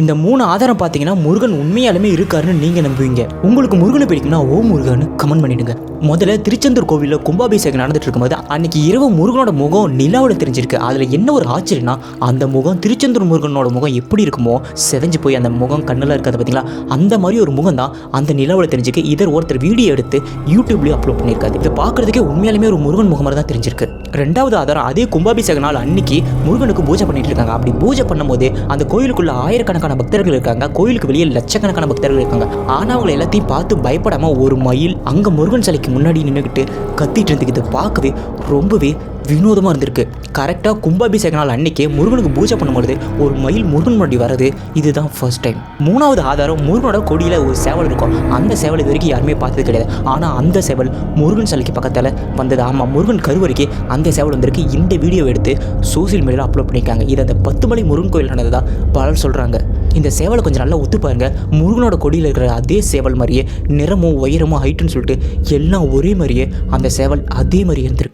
இந்த மூணு ஆதாரம் பார்த்தீங்கன்னா முருகன் உண்மையாலுமே இருக்காருன்னு நீங்கள் நம்புவீங்க. உங்களுக்கு முருகனை பிடிக்கும்னா ஓ முருகன்னு கமெண்ட் பண்ணிடுங்க. முதல்ல திருச்செந்தூர் கோவிலில் கும்பாபிஷேகம் நடந்துட்டு இருக்கும்போது அன்னைக்கு இரவு முருகனோட முகம் நிலாவில் தெரிஞ்சிருக்கு. அதில் என்ன ஒரு ஆச்சரியம்னா அந்த முகம் திருச்செந்தூர் முருகனோட முகம் எப்படி இருக்குமோ செதஞ்சு போய் அந்த முகம் கண்ணில் இருக்கிறது பார்த்தீங்களா அந்த மாதிரி ஒரு முகம் தான் அந்த நிலாவில் தெரிஞ்சிருக்கு. இதர் ஒருத்தர் வீடியோ எடுத்து யூடியூப்லேயும் அப்லோட் பண்ணியிருக்காரு. இதை பார்க்குறதுக்கே உண்மையாலுமே ஒரு முருகன் முகம் மாதிரி தான் தெரிஞ்சிருக்கு. ரெண்டாவது ஆதாரம் அதே கும்பாபிஷேக நாள் அன்னைக்கு முருகனுக்கு பூஜை பண்ணிட்டு இருக்காங்க. அப்படி பூஜை பண்ணும்போது அந்த கோயிலுக்குள்ள ஆயிரக்கணக்கான பக்தர்கள் இருக்காங்க. கோயிலுக்கு வெளியே லட்சக்கணக்கான பக்தர்கள் இருக்காங்க. ஆனால் அவங்களை எல்லாத்தையும் பார்த்து பயப்படாமல் ஒரு மயில் அங்கே முருகன் சிலைக்கு முன்னாடி நின்றுக்கிட்டு கத்திட்டு இருந்துக்கு இதை பார்க்கவே ரொம்பவே வினோதமாக இருந்திருக்கு. கரெக்டாக கும்பாபிஷேக நாள் அன்னைக்கே முருகனுக்கு பூஜை பண்ணும்பொழுது ஒரு மயில் முருகன் முன்னாடி வர்றது இதுதான் ஃபர்ஸ்ட் டைம் மூணாவது ஆதாரம் முருகனோட கொடியில் ஒரு சேவல் இருக்கும். அந்த சேவல் இது வரைக்கும் யாருமே பார்த்தது கிடையாது. ஆனால் அந்த சேவல் முருகன் சிலைக்கு பக்கத்தில் வந்தது. ஆமாம் முருகன் கருவறைக்கு அந்த சேவல் வந்திருக்கு. இந்த வீடியோ எடுத்து சோஷியல் மீடியாவில் அப்லோட் பண்ணியிருக்காங்க. இது அந்த பத்து மலை முருகன் கோயில் நடந்ததாக பலர் சொல்கிறாங்க இந்த சேவலை கொஞ்சம் நல்லா ஒத்து பாருங்க. முருகனோட கொடியில் இருக்கிற அதே சேவல் மாதிரியே நிறமும் உயரமும் ஹைட்டுன்னு சொல்லிட்டு எல்லாம் ஒரே மாதிரியே அந்த சேவல் அதே மாதிரியே இருந்திருக்கு.